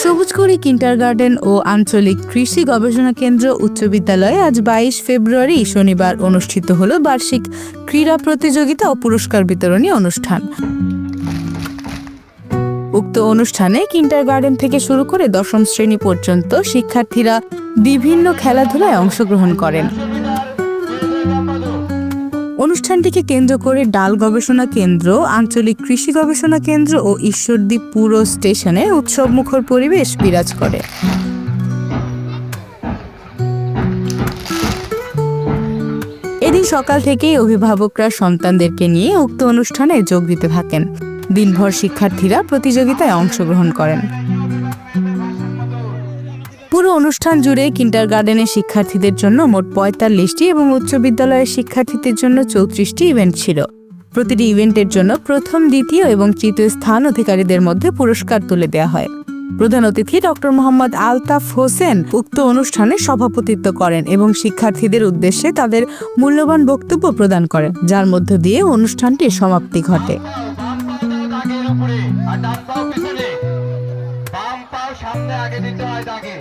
সবুজকুড়ি কিন্টারগার্ডেন ও আঞ্চলিক কৃষি গবেষণা কেন্দ্র উচ্চ বিদ্যালয়ে আজ বাইশ ফেব্রুয়ারি শনিবার অনুষ্ঠিত হলো বার্ষিক ক্রীড়া প্রতিযোগিতা ও পুরস্কার বিতরণী অনুষ্ঠান। উক্ত অনুষ্ঠানে কিন্টার গার্ডেন থেকে শুরু করে দশম শ্রেণি পর্যন্ত শিক্ষার্থীরা বিভিন্ন খেলাধুলায় অংশগ্রহণ করেন। অনুষ্ঠানটিকে কেন্দ্র করে ডাল গবেষণা কেন্দ্র, আঞ্চলিক কৃষি গবেষণা কেন্দ্র ও ঈশ্বরদীপ পুর স্টেশনে উৎসবমুখর পরিবেশ বিরাজ করে। এদিন সকাল থেকেই অভিভাবকরা সন্তানদেরকে নিয়ে উক্ত অনুষ্ঠানে যোগ দিতে থাকেন। দিনভর শিক্ষার্থীরা প্রতিযোগিতায় অংশগ্রহণ করেন। পুরো অনুষ্ঠান জুড়ে কিন্টার গার্ডেনের শিক্ষার্থীদের জন্য মোট পঁয়তাল্লিশটি এবং উচ্চ বিদ্যালয়ের শিক্ষার্থীদের জন্য চৌত্রিশটি ইভেন্ট ছিল। প্রতিটি ইভেন্টের জন্য প্রথম, দ্বিতীয় এবং তৃতীয় স্থান অধিকারীদের মধ্যে পুরস্কার তুলে দেওয়া হয়। প্রধান অতিথি ডক্টর মোহাম্মদ আলতাফ হোসেন উক্ত অনুষ্ঠানে সভাপতিত্ব করেন এবং শিক্ষার্থীদের উদ্দেশ্যে তাদের মূল্যবান বক্তব্য প্রদান করেন, যার মধ্য দিয়ে অনুষ্ঠানটির সমাপ্তি ঘটে। সামনে আগে দিতে হয় দাগে।